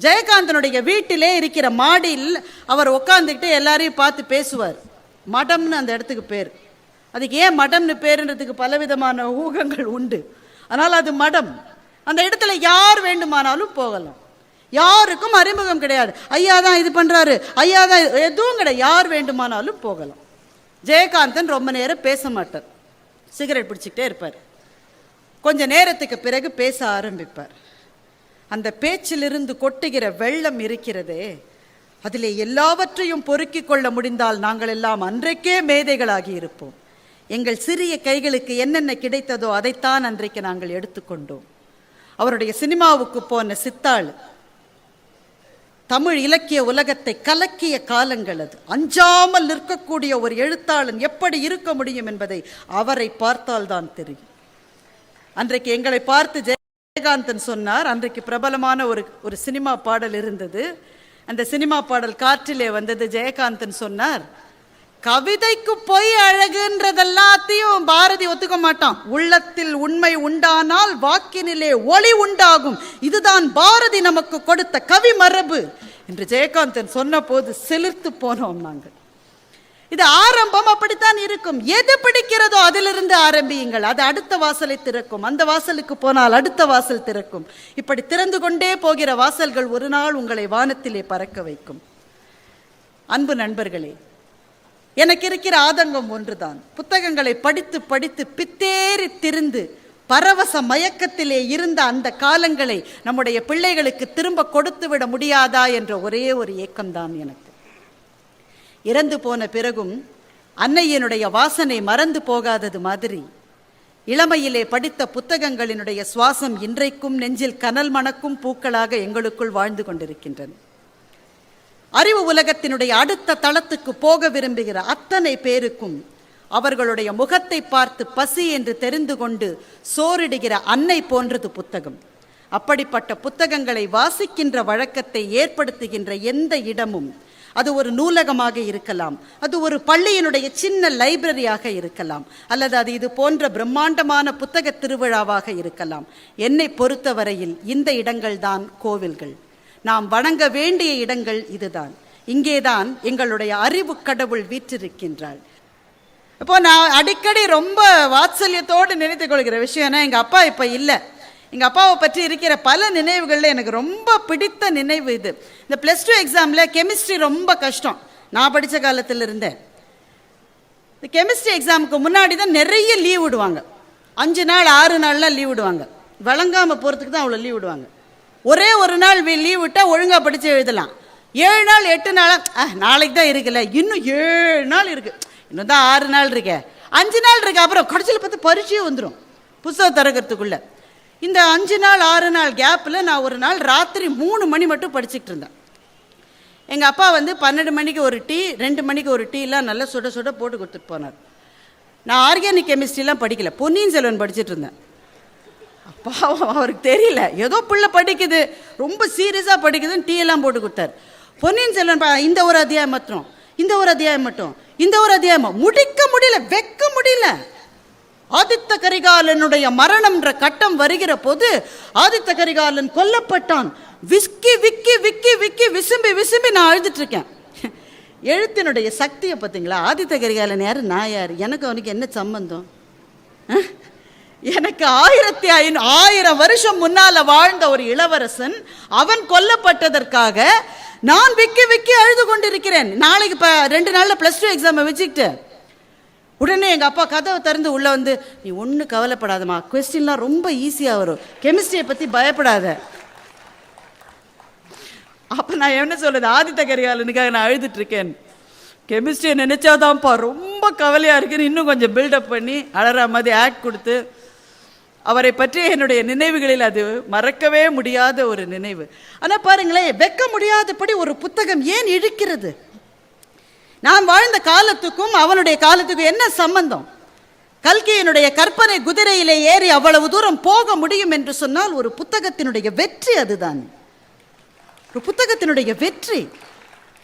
ஜெயகாந்தனுடைய வீட்டிலே இருக்கிற மாடியில் அவர் உட்காந்துக்கிட்டு எல்லாரையும் பார்த்து பேசுவார். மடம்னு அந்த இடத்துக்கு பேர். அதுக்கு ஏன் மடம்னு பேருன்றதுக்கு பலவிதமான ஊகங்கள் உண்டு. ஆனால் அது மடம். அந்த இடத்துல யார் வேண்டுமானாலும் போகலாம். யாருக்கும் அறிமுகம் கிடையாது. ஐயா தான் இது பண்ணுறாரு ஐயா தான் எதுவும் கிடையாது. யார் வேண்டுமானாலும் போகலாம். ஜெயகாந்தன் ரொம்ப நேரம் பேச மாட்டார். சிகரெட் பிடிச்சிக்கிட்டே இருப்பார். கொஞ்ச நேரத்துக்கு பிறகு பேச ஆரம்பிப்பார். அந்த பேச்சிலிருந்து கொட்டுகிற வெள்ளம் இருக்கிறதே. அதிலே எல்லாவற்றையும் பொறுக்கிக் கொள்ள முடிந்தால் நாங்கள் எல்லாம் அன்றைக்கே மேதைகளாகி இருப்போம். எங்கள் சிறிய கைகளுக்கு என்னென்ன கிடைத்ததோ அதைத்தான் அன்றைக்கு நாங்கள் எடுத்துக்கொண்டோம் அவருடைய சினிமாவுக்கு போன சித்தாள் தமிழ் இலக்கிய உலகத்தை கலக்கிய காலங்கள் அது. அஞ்சாமல் நிற்கக்கூடிய ஒரு எழுத்தாளன் எப்படி இருக்க முடியும் என்பதை அவரை பார்த்தால்தான் தெரியும். அன்றைக்கு எங்களை பார்த்து ஜெயகாந்தன் சொன்னார் அன்றைக்கு பிரபலமான ஒரு ஒரு சினிமா பாடல் இருந்தது. அந்த சினிமா பாடல் காற்றிலே வந்தது ஜெயகாந்தன் சொன்னார் கவிதைக்கு பொய் அழகுன்றதெல்லாத்தையும் பாரதி ஒத்துக்க மாட்டான். உள்ளத்தில் உண்மை உண்டானால் வாக்கினிலே ஒளி உண்டாகும். இதுதான் பாரதி நமக்கு கொடுத்த கவி மரபு என்று ஜெயகாந்தன் சொன்னபோது செலுத்து போனோம் நாங்கள். இது ஆரம்பம் அப்படித்தான் இருக்கும். எது பிடிக்கிறதோ அதிலிருந்து ஆரம்பியுங்கள். அது அடுத்த வாசலை திறக்கும். அந்த வாசலுக்கு போனால் அடுத்த வாசல் திறக்கும். இப்படி திறந்து கொண்டே போகிற வாசல்கள் ஒரு நாள் உங்களை வானத்திலே பறக்க வைக்கும். அன்பு நண்பர்களே எனக்கு இருக்கிற ஆதங்கம் ஒன்றுதான். புத்தகங்களை படித்து படித்து பித்தேறி திருந்து பரவச மயக்கத்திலே இருந்த அந்த காலங்களை நம்முடைய பிள்ளைகளுக்கு திரும்ப கொடுத்து விட முடியாதா என்ற ஒரே ஒரு ஏக்கம்தான் எனக்கு. இறந்து போன பிறகும் அன்னையினுடைய வாசனை மறந்து போகாதது மாதிரி. இளமையிலே படித்த புத்தகங்களினுடைய சுவாசம் இன்றைக்கும் நெஞ்சில் கனல் மணக்கும் பூக்களாக எங்களுக்குள் வாழ்ந்து கொண்டிருக்கின்றன. அறிவு உலகத்தினுடைய அடுத்த தளத்துக்கு போக விரும்புகிற அத்தனை பேருக்கும் அவர்களுடைய முகத்தை பார்த்து பசி என்று தெரிந்து கொண்டு சோறிடுகிற அன்னை போன்றது புத்தகம். அப்படிப்பட்ட புத்தகங்களை வாசிக்கின்ற வழக்கத்தை ஏற்படுத்துகின்ற எந்த இடமும் அது ஒரு நூலகமாக இருக்கலாம். அது ஒரு பள்ளியினுடைய சின்ன லைப்ரரியாக இருக்கலாம். அல்லது அது இது போன்ற பிரம்மாண்டமான புத்தக திருவிழாவாக இருக்கலாம். என்னை பொறுத்தவரையில் இந்த இடங்கள்தான் கோவில்கள். நாம் வணங்க வேண்டிய இடங்கள் இதுதான். இங்கேதான் எங்களுடைய அறிவு கடவுள் வீற்றிருக்கின்றாள். இப்போ நான் அடிக்கடி ரொம்ப வாத்சல்யத்தோடு நினைத்துக் கொள்கிற விஷயம்னா எங்கள் அப்பா இப்போ இல்லை. எங்கள் அப்பாவை பற்றி இருக்கிற பல நினைவுகளில் எனக்கு ரொம்ப பிடித்த நினைவு இது. இந்த ப்ளஸ் டூ எக்ஸாமில் கெமிஸ்ட்ரி ரொம்ப கஷ்டம். நான் படித்த காலத்தில் இருந்தேன் இந்த கெமிஸ்ட்ரி எக்ஸாமுக்கு முன்னாடி தான் நிறைய லீவ் விடுவாங்க. அஞ்சு நாள் ஆறு நாள்லாம் லீவ் விடுவாங்க. வழங்காமல் போகிறதுக்கு தான் அவ்வளோ லீவ் விடுவாங்க. ஒரே ஒரு நாள் லீவ் விட்டால் ஒழுங்காக படித்து எழுதலாம். ஏழு நாள் எட்டு நாளாக நாளைக்கு தான் இருக்குல்ல. இன்னும் ஏழு நாள் இருக்குது இன்னும் தான் ஆறு நாள் இருக்கே. அஞ்சு நாள் இருக்கு அப்புறம் கடைசியில் பார்த்து பரீட்சையே வந்துடும் புத்தகம் திறக்கிறதுக்குள்ளே. இந்த அஞ்சு நாள் ஆறு நாள் கேப்பில் நான் ஒரு நாள் ராத்திரி மூணு மணி மட்டும் படிச்சுக்கிட்டு இருந்தேன். எங்கள் அப்பா வந்து பன்னெண்டு மணிக்கு ஒரு டீ ரெண்டு மணிக்கு ஒரு டீலாம் நல்லா சுட சுட போட்டு கொடுத்துட்டு போனார். நான் ஆர்கானிக் கெமிஸ்ட்ரிலாம் படிக்கல பொன்னியின் செல்வன் படிச்சுட்டு இருந்தேன். பாவம் அவருக்கு தெரியல ஏதோ பிள்ளை படிக்குது ரொம்ப சீரியஸாக படிக்குதுன்னு டீ எல்லாம் போட்டு கொடுத்தாரு. பொன்னியின் செல்வன் பா- இந்த ஒரு அத்தியாயம் மட்டும் இந்த ஒரு அத்தியாயம் மட்டும் இந்த ஒரு அத்தியாயம் முடிக்க முடியல வெக்க முடியல. ஆதித்த கரிகாலனுடைய மரணம்ன்ற கட்டம் வருகிற போது ஆதித்த கரிகாலன் கொல்லப்பட்டான். விஸ்கி விக்கி விக்கி விக்கி விசும்பி விசும்பி நான் அழுதுட்டு இருக்கேன். எழுத்தினுடைய சக்தியை பார்த்தீங்களா? ஆதித்த கரிகாலன் யாரு? நான் யார்? எனக்கு அவனுக்கு என்ன சம்பந்தம்? எனக்கு ஆயிரத்தி ஐநூ ஆயிரம் வருஷம் முன்னால் வாழ்ந்த ஒரு இளவரசன் அவன் கொல்லப்பட்டதற்காக நான் விக்கி விக்கி அழுது கொண்டிருக்கிறேன். நாளைக்கு இப்போ ரெண்டு நாளில் ப்ளஸ் டூ எக்ஸாமை வச்சுக்கிட்டு. உடனே எங்கள் அப்பா கதவை திறந்து உள்ளே வந்து நீ ஒன்றும் கவலைப்படாதம்மா. கொஸ்டின்லாம் ரொம்ப ஈஸியாக வரும். கெமிஸ்ட்ரியை பற்றி பயப்படாத. அப்போ நான் என்ன சொல்கிறது ஆதித்த கரிகாலனுக்காக நான் அழுதுட்ருக்கேன் கெமிஸ்ட்ரியை நினச்சாதான்ப்பா ரொம்ப கவலையாக இருக்குன்னு இன்னும் கொஞ்சம் பில்டப் பண்ணி அழற மாதிரி ஆக்ட் கொடுத்து அவரை பற்றி என்னுடைய நினைவுகளில் அது மறக்கவே முடியாத ஒரு நினைவு. ஆனால் பாருங்களேன் வெக்க முடியாதபடி ஒரு புத்தகம் ஏன் இழுக்கிறது? நான் வாழ்ந்த காலத்துக்கும் அவனுடைய காலத்துக்கும் என்ன சம்பந்தம்? கல்கியினுடைய கற்பனை குதிரையிலே ஏறி அவ்வளவு தூரம் போக முடியும் என்று சொன்னால் ஒரு புத்தகத்தினுடைய வெற்றி அதுதான். ஒரு புத்தகத்தினுடைய வெற்றி.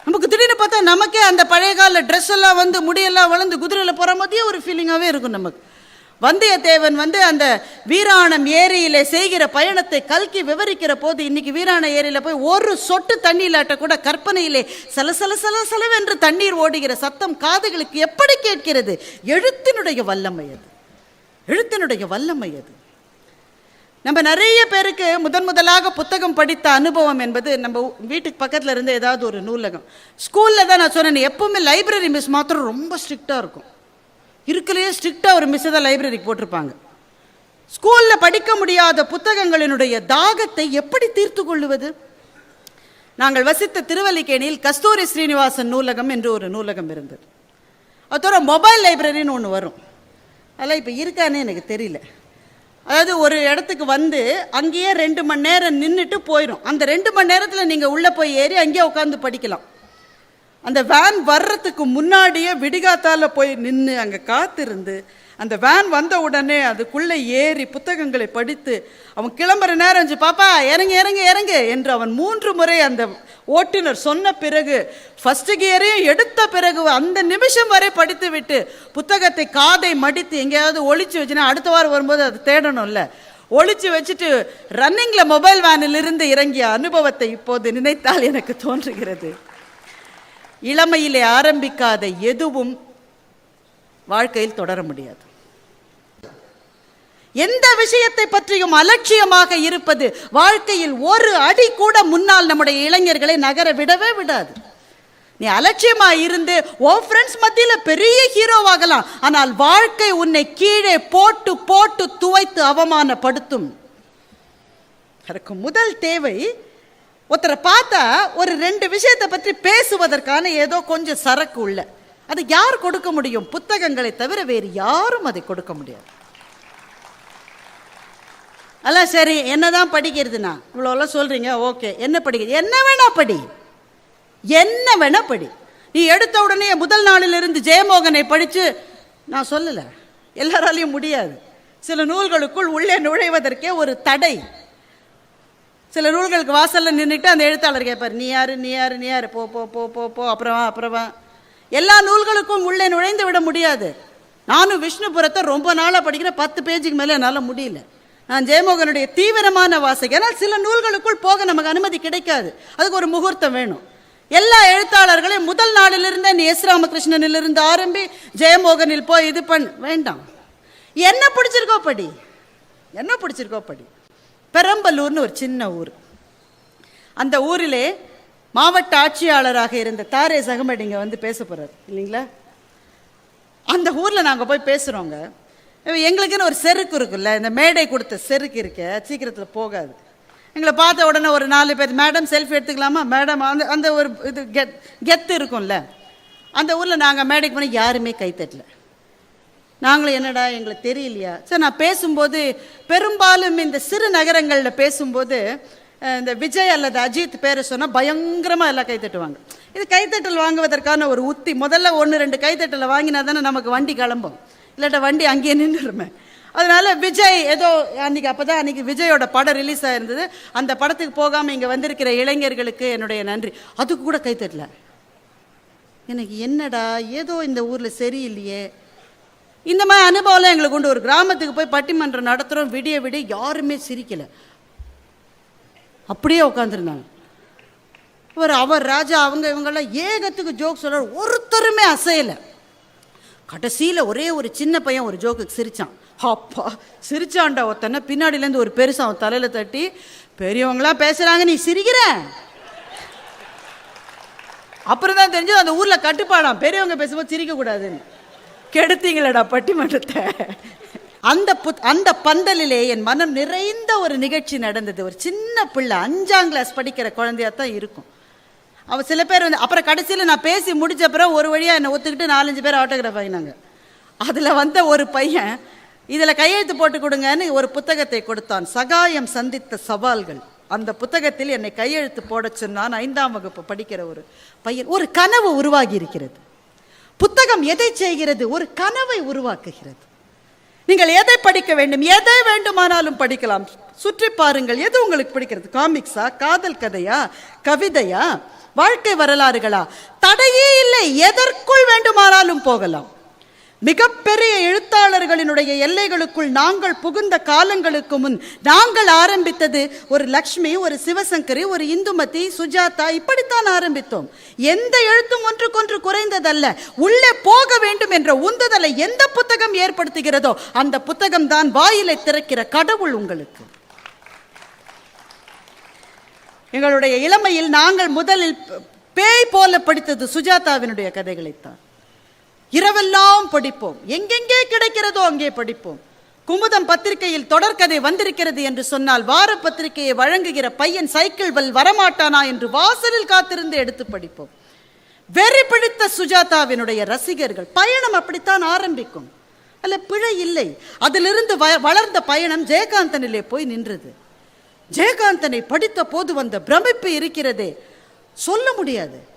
நமக்கு திடீர்னு பார்த்தா நமக்கே அந்த பழைய கால ட்ரெஸ் எல்லாம் வந்து முடியெல்லாம் வளர்ந்து குதிரையில் போகிற மாதிரியே ஒரு ஃபீலிங்காகவே இருக்கும் நமக்கு. வந்தியத்தேவன் வந்து அந்த வீராணம் ஏரியிலே செய்கிற பயணத்தை கல்கி விவரிக்கிற போது இன்னைக்கு வீராண ஏரியில போய் ஒரு சொட்டு தண்ணீர் கூட கற்பனையிலே சலசல சல சலவென்று தண்ணீர் ஓடுகிற சத்தம் காதுகளுக்கு எப்படி கேட்கிறது? எழுத்தினுடைய வல்லமை அது. எழுத்தினுடைய வல்லமை அது. நம்ம நிறைய பேருக்கு முதன் முதலாக புத்தகம் படித்த அனுபவம் என்பது நம்ம வீட்டுக்கு பக்கத்தில் இருந்து ஏதாவது ஒரு நூலகம். ஸ்கூலில் தான் நான் சொன்னேன் எப்பவுமே லைப்ரரி மிஸ் மாத்திரம் ரொம்ப ஸ்ட்ரிக்டாக இருக்கும். இருக்கலையே ஸ்ட்ரிக்டாக ஒரு மிஸ் தான் லைப்ரரிக்கு போட்டிருப்பாங்க. ஸ்கூலில் படிக்க முடியாத புத்தகங்களினுடைய தாகத்தை எப்படி தீர்த்து கொள்ளுவது? நாங்கள் வசித்த திருவல்லிக்கேணியில் கஸ்தூரி ஸ்ரீனிவாசன் நூலகம் என்று ஒரு நூலகம் இருந்தது. அதோட மொபைல் லைப்ரரின்னு ஒன்று வரும். அதெல்லாம் இப்போ இருக்கான்னு எனக்கு தெரியல. அதாவது ஒரு இடத்துக்கு வந்து அங்கேயே ரெண்டு மணி நேரம் நின்றுட்டு போயிடும் அந்த ரெண்டு மணி நேரத்தில் நீங்கள் உள்ளே போய் ஏறி அங்கேயே உட்காந்து படிக்கலாம். அந்த வேன் வர்றதுக்கு முன்னாடியே விடிகாத்தால போய் நின்று அங்கே காத்திருந்து அந்த வேன் வந்த உடனே அதுக்குள்ளே ஏறி புத்தகங்களை படித்து அவன் கிளம்புற நேரம் இருந்துச்சு பாப்பா இறங்கு இறங்கு இறங்கு என்று அவன் மூன்று முறை அந்த ஓட்டுநர் சொன்ன பிறகு ஃபஸ்ட்டு கியரையும் எடுத்த பிறகு அந்த நிமிஷம் வரை படித்து விட்டு புத்தகத்தை காதை மடித்து எங்கேயாவது ஒழிச்சு வச்சுனா அடுத்த வாரம் வரும்போது அது தேடணும்ல. ஒழிச்சு வச்சுட்டு ரன்னிங்கில் மொபைல் வேனிலிருந்து இறங்கிய அனுபவத்தை இப்போது நினைத்தால் எனக்கு தோன்றுகிறது. இளமையிலே ஆரம்பிக்காத எதுவும் வாழ்க்கையில் தொடர முடியாது. எந்த விஷயத்தை பற்றியும் அலட்சியமாக இருப்பது வாழ்க்கையில் ஒரு அடி கூட முன்னால் நம்முடைய இளைஞர்களை நகர விடவே விடாது. நீ அலட்சியமா இருந்து ஓ ஃப்ரெண்ட்ஸ் மத்தியில் பெரிய ஹீரோவாகலாம் ஆனால் வாழ்க்கை உன்னை கீழே போட்டு போட்டு துவைத்து அவமானப்படுத்தும். அதற்கு முதல் தேவை ஒருத்தரை பார்த்தா ஒரு ரெண்டு விஷயத்தை பற்றி பேசுவதற்கான ஏதோ கொஞ்சம் சரக்கு உள்ள. அது யார் கொடுக்க முடியும்? புத்தகங்களை தவிர வேறு யாரும் அதை கொடுக்க முடியாது. அல்ல சரி என்னதான் படிக்கிறதுனா? இவ்வளோலாம் சொல்றீங்க ஓகே. என்ன படிக்கிறது என்ன வேணா படி. என்ன வேணா படி. நீ எடுத்த உடனே முதல் நாளிலிருந்து ஜெயமோகனை படித்து நான் சொல்லலை. எல்லாராலையும் முடியாது. சில நூல்களுக்குள் உள்ளே நுழைவதற்கே ஒரு தடை. சில நூல்களுக்கு வாசலில் நின்றுட்டு அந்த எழுத்தாளர் கேட்பார் நீ யாரு நீ யாரு நீ யாரு? போ போ போ போ போ அப்புறமா அப்புறமா எல்லா நூல்களுக்கும் உள்ளே நுழைந்து விட முடியாது. நானும் விஷ்ணுபுரத்தை ரொம்ப நாளாக படிக்கிறேன் பத்து பேஜுக்கு மேலே என்னால் முடியல. நான் ஜெயமோகனுடைய தீவிரமான வாசகை. ஏன்னா சில நூல்களுக்குள் போக நமக்கு அனுமதி கிடைக்காது. அதுக்கு ஒரு முகூர்த்தம் வேணும். எல்லா எழுத்தாளர்களையும் முதல் நாளிலிருந்தே நீ எஸ் ராமகிருஷ்ணனிலிருந்து ஆரம்பி ஜெயமோகனில் போய் இது பண்ண. வேண்டாம். என்ன பிடிச்சிருக்கோ படி. என்ன பிடிச்சிருக்கோ படி. பெரம்பலூர்னு ஒரு சின்ன ஊர். அந்த ஊரிலே மாவட்ட ஆட்சியாளராக இருந்த தாரே சகமடிங்க வந்து பேச போகிறார் இல்லைங்களா? அந்த ஊரில் நாங்கள் போய் பேசுகிறோங்க எங்களுக்குன்னு ஒரு செருக்கு இருக்குல்ல இந்த மேடை கொடுத்த செருக்கு இருக்க சீக்கிரத்தில் போகாது. எங்களை பார்த்த உடனே ஒரு நாலு பேர் மேடம் செல்ஃபி எடுத்துக்கலாமா? மேடம் அந்த அந்த ஒரு இது கெத் கெத்து இருக்கும்ல. அந்த ஊரில் நாங்கள் மேடைக்கு போனால் யாருமே கைத்தட்டல நாங்களும் என்னடா எங்களுக்கு தெரியலையா? சார் நான் பேசும்போது பெரும்பாலும் இந்த சிறு நகரங்களில் பேசும்போது இந்த விஜய் அல்லது அஜித் பேரை சொன்னால் பயங்கரமாக எல்லாம் கைத்தட்டுவாங்க இது கைத்தட்டல் வாங்குவதற்கான ஒரு உத்தி. முதல்ல ஒன்று ரெண்டு கைத்தட்டலை வாங்கினா தானே நமக்கு வண்டி கிளம்பும். இல்லாட்ட வண்டி அங்கேயே நின்றுருமே. அதனால் விஜய் ஏதோ அன்றைக்கி அப்போ தான் அன்றைக்கி விஜயோட படம் ரிலீஸ் ஆகிருந்தது அந்த படத்துக்கு போகாமல் இங்கே வந்திருக்கிற இளைஞர்களுக்கு என்னுடைய நன்றி. அதுக்கு கூட கைத்தட்டல எனக்கு என்னடா ஏதோ இந்த ஊரில் சரியில்லையே. இந்த மாதிரி அனுபவம்லாம் எங்களுக்கு உண்டு ஒரு கிராமத்துக்கு போய் பட்டிமன்றம் நடத்துகிறோம் விடிய விடிய யாருமே சிரிக்கலை. அப்படியே உட்காந்துருந்தாங்க ஒரு அவர் ராஜா அவங்க இவங்கெல்லாம் ஏகத்துக்கு ஜோக் சொல்கிறார் ஒருத்தருமே அசையலை. கடைசியில் ஒரே ஒரு சின்ன பையன் ஒரு ஜோக்குக்கு சிரிச்சான். அப்பா சிரிச்சான்டா ஒருத்தனை. பின்னாடியிலேருந்து ஒரு பெருசு அவன் தலையில் தட்டி பெரியவங்களாம் பேசுகிறாங்க நீ சிரிக்கிற? அப்புறம் தான் தெரிஞ்சது அந்த ஊரில் கட்டுப்பாடாம். பெரியவங்க பேசும்போது சிரிக்கக்கூடாதுன்னு. கெடுத்தீங்களடா பட்டிமன்றத்தை. அந்த புத் அந்த பந்தலிலே என் மனம் நிறைந்த ஒரு நிகழ்ச்சி நடந்தது. ஒரு சின்ன பிள்ளை அஞ்சாம் கிளாஸ் படிக்கிற குழந்தையாக தான் இருக்கும். அவன் சில பேர் வந்து அப்புறம் கடைசியில் நான் பேசி முடிச்ச அப்புறம் ஒரு வழியாக என்னை ஒத்துக்கிட்டு நாலஞ்சு பேர் ஆட்டோகிராஃப் ஆகினாங்க அதில் வந்த ஒரு பையன் இதில் கையெழுத்து போட்டு கொடுங்கன்னு ஒரு புத்தகத்தை கொடுத்தான். சகாயம் சந்தித்த சவால்கள். அந்த புத்தகத்தில் என்னை கையெழுத்து போட சொன்னான் ஐந்தாம் வகுப்பு படிக்கிற ஒரு பையன். ஒரு கனவு உருவாகி இருக்கிறது. புத்தகம் எதை செய்கிறது? ஒரு கனவை உருவாக்குகிறது. நீங்கள் எதை படிக்க வேண்டும்? எதை வேண்டுமானாலும் படிக்கலாம். சுற்றி பாருங்கள். எது உங்களுக்கு பிடிக்கிறது? காமிக்ஸா? காதல் கதையா? கவிதையா? வாழ்க்கை வரலாறுகளா? தடையே இல்லை. எதற்குள் வேண்டுமானாலும் போகலாம். மிகப்பெரிய எழுத்தாளர்களினுடைய எல்லைகளுக்குள் நாங்கள் புகுந்த காலங்களுக்கு முன் நாங்கள் ஆரம்பித்தது ஒரு லக்ஷ்மி ஒரு சிவசங்கரி ஒரு இந்துமதி சுஜாதா இப்படித்தான் ஆரம்பித்தோம். எந்த எழுத்தும் ஒன்றுக்கொன்று குறைந்ததல்ல. உள்ளே போக வேண்டும் என்ற உந்துதலை எந்த புத்தகம் ஏற்படுத்துகிறதோ அந்த புத்தகம் தான் வாயிலை திறக்கிற கடவுள் உங்களுக்கு. எங்களுடைய இளமையில் நாங்கள் முதலில் பேய் போல படித்தது சுஜாதாவினுடைய கதைகளைத்தான். இரவெல்லாம் படிப்போம். எங்கெங்கே கிடைக்கிறதோ அங்கே படிப்போம். குமுதம் பத்திரிகையில் தொடர்கதை வந்திருக்கிறது என்று சொன்னால் வார பத்திரிகையை வழங்குகிற பையன் சைக்கிள் வல் வரமாட்டானா என்று வாசலில் காத்திருந்து எடுத்து படிப்போம். வெறி பிடித்த சுஜாதாவினுடைய ரசிகர்கள் பயணம் அப்படித்தான் ஆரம்பிக்கும். அல்ல பிழை இல்லை. அதிலிருந்து வ- வளர்ந்த பயணம் ஜெயகாந்தனிலே போய் நின்றது. ஜெயகாந்தனை படித்த போது வந்த பிரமிப்பு இருக்கிறதே. சொல்ல முடியாது.